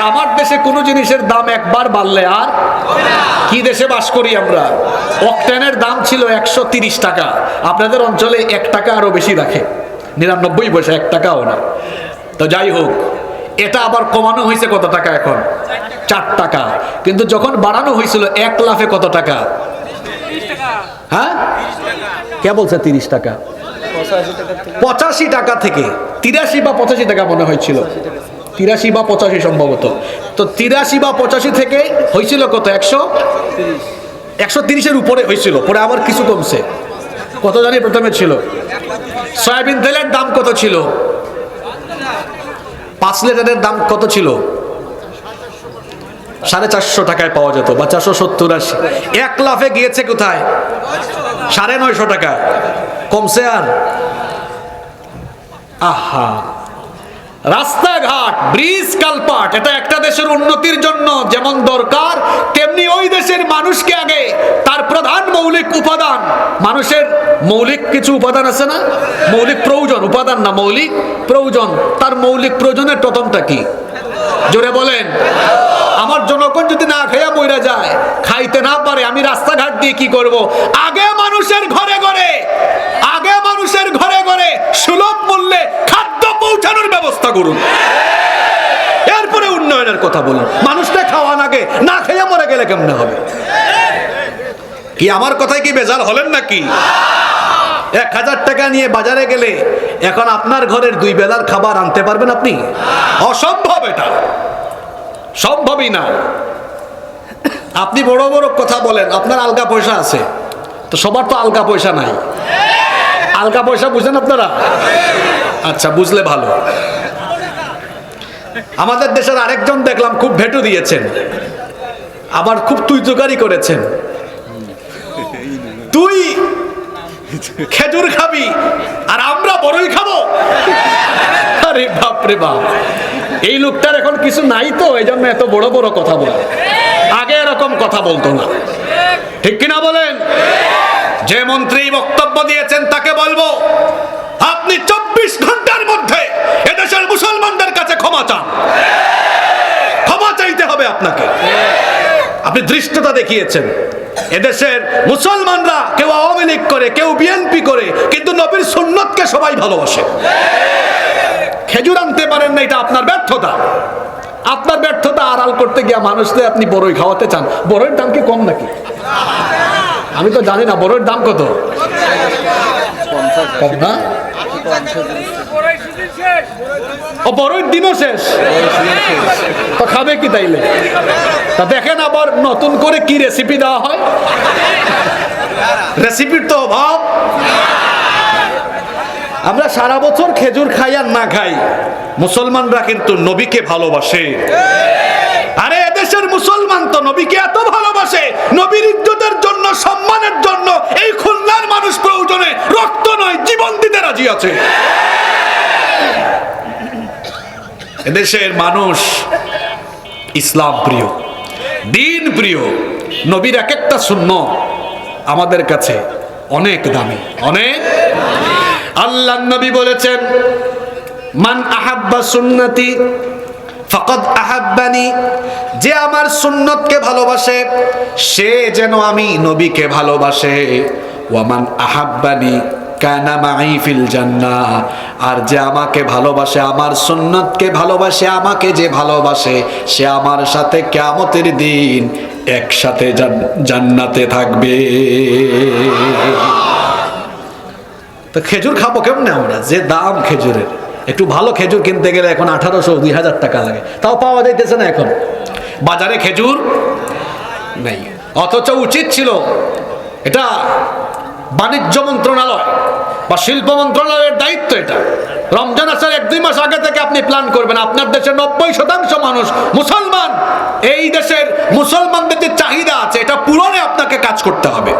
আর আমার দেশে কোনো জিনিসের দাম একবার বাড়লে আর কি দেশে বাস করি আমরা? অকটেনের দাম ছিল একশো টাকা। আপনাদের অঞ্চলে এক টাকা আরও বেশি রাখে। নিরানব্বই পয়সা, এক টাকাও না। তো যাই হোক, এটা আবার কমানো হয়েছে কত টাকা এখন? চার টাকা। কিন্তু যখন বাড়ানো হয়েছিল এক লাফে কত টাকা? হ্যাঁ? কে বলছে তিরিশ টাকা? পঁচাশি টাকা থেকে। তিরাশি বা পঁচাশি টাকা মনে হয়েছিল। তিরাশি বা পঁচাশি সম্ভবত। তো তিরাশি বা পঁচাশি থেকে হয়েছিল কত? একশো? একশো তিরিশের উপরে হয়েছিল, পরে আবার কিছু কমছে। কত জানি প্রথমে ছিল। সয়াবিন তেলের দাম কত ছিল? পাঁচ লিটারের দাম কত ছিল? সাড়ে চারশো টাকায় পাওয়া যেত, বা চারশো সত্তর আশি। এক লাফে গিয়েছে কোথায়? সাড়ে নয়শো টাকা। কমছে আর? আহা। রাস্তাঘাট, ব্রিজ, কালপাট, এটা একটা দেশের উন্নতির জন্য যেমন দরকার, তেমনি ওই দেশের মানুষকে আগে তার প্রধান মৌলিক উপাদান, মানুষের মৌলিক কিছু উপাদান আছে না? মৌলিক প্রয়োজন, উপাদান না, মৌলিক প্রয়োজন। তার মৌলিক প্রয়োজনের প্রথমটা কি? জোরে বলেন। আমার জনগণ যদি না খেয়া মইরা যায়, খাইতে না পারে, আমি রাস্তাঘাট দিয়ে কি করব? আগে মানুষের ঘরে ঘরে, আগে মানুষের ঘরে ঘরে সুলভ মূল্যে খাদ্য ব্যবস্থা করুন। এরপরে উন্নয়নের কথা বলুন। মানুষটা খাওয়ান আগে, না খেয়ে মরে গেলে কেমনে হবে? কি আমার কথায় কি বেজার হলেন নাকি? এক হাজার টাকা নিয়ে বাজারে গেলে এখন আপনার ঘরের দুই বেলার খাবার আনতে পারবেন আপনি? অসম্ভব এটা। সম্ভবই না। আপনি বড় বড় কথা বলেন, আপনার আলগা পয়সা আছে। তো সবার তো আলগা পয়সা নাই। আলগা পয়সা বুঝেন আপনারা? আচ্ছা বুঝলে ভালো। আমাদের দেশের আরেকজন দেখলাম খুব ভেটু দিয়েছেন। আবার খুব তুই তুকারি করেছেন। তুই খেজুর খাবি আর আমরা বড়ই খাব। আরে বাপ রে বাপ। এই লোকটার এখন কিছু নাই তো এই জন্য এত বড় বড় কথা বলে। আগে এরকম কথা বলতো না। ঠিক কিনা বলেন? যে মন্ত্রী বক্তব্য দিয়েছেন তাকে বলব, আপনি চব্বিশ ঘণ্টার মধ্যে এদেশের মুসলমানদের কাছে ক্ষমা চান ক্ষমা চাইতে হবে আপনাকে আপনি দৃষ্টতা দেখিয়েছেন। এদেশের মুসলমানরা কেউ আওয়ামী লীগ করে কেউ বিএনপি করে কিন্তু নবীর সুন্নতকে সবাই ভালোবাসে। খেজুর আনতে পারেন না এটা আপনার ব্যর্থতা। আপনার ব্যর্থতা আড়াল করতে গিয়ে মানুষদের আপনি বড়ই খাওয়াতে চান বড়ইয়ের দাম কি কম নাকি? আমি তো জানি না বড়ইয়ের দাম কত? কম না? ও বড়ইয়ের দিনও শেষ। তো খাবে কি তাইলে? তা দেখেন আবার নতুন করে কি রেসিপি দেওয়া হয়? রেসিপির তো অভাব। আমরা সারা বছর খেজুর খাই আর না খাই। মুসলমানরা কিন্তু নবীকে ভালোবাসে। আরে এদেশের মুসলমান তো নবীকে এত ভালোবাসে। নবীর ইজ্জতের জন্য, সম্মানের জন্য এই খুলনার মানুষ প্রয়োজনে রক্ত নয়, জীবন দিতে রাজি আছে। এদেশের মানুষ ইসলাম প্রিয়। দিন প্রিয়, নবীর এক একটা শূন্য আমাদের কাছে অনেক দামি। অনেক? আল্লাহ নবী বলেছেন, মান আহাব্বা সুন্নতি ফকত আহাব্বানি। যে আমার সুন্নতকে ভালোবাসে, সে যেন আমি নবীকে ভালোবাসে। ওয়ামান আহাব্বানি কানা মাই ফিল জান্নাহ। আর যে আমাকে ভালোবাসে, আমার সুন্নতকে ভালোবাসে, আমাকে যে ভালোবাসে, সে আমার সাথে কিয়ামতের দিন একসাথে জান্নাতে থাকবে। তো খেজুর খাব কেমনে আমরা? যে দাম খেজুরের। একটু ভালো খেজুর কিনতে গেলে এখন আঠারোশো, দুই হাজার টাকা লাগে। তাও পাওয়া যাইতেছে না এখন। বাজারে খেজুর নেই। অথচ উচিত ছিল। এটা বাণিজ্য মন্ত্রণালয় বা শিল্প মন্ত্রণালয়ের দায়িত্ব এটা। রমজান আসার এক দুই মাস আগে থেকে আপনি প্ল্যান করবেন, আপনার দেশের নব্বই শতাংশ মানুষ মুসলমান। এই দেশের মুসলমানদের যে চাহিদা আছে, এটা পূরণে আপনাকে কাজ করতে হবে।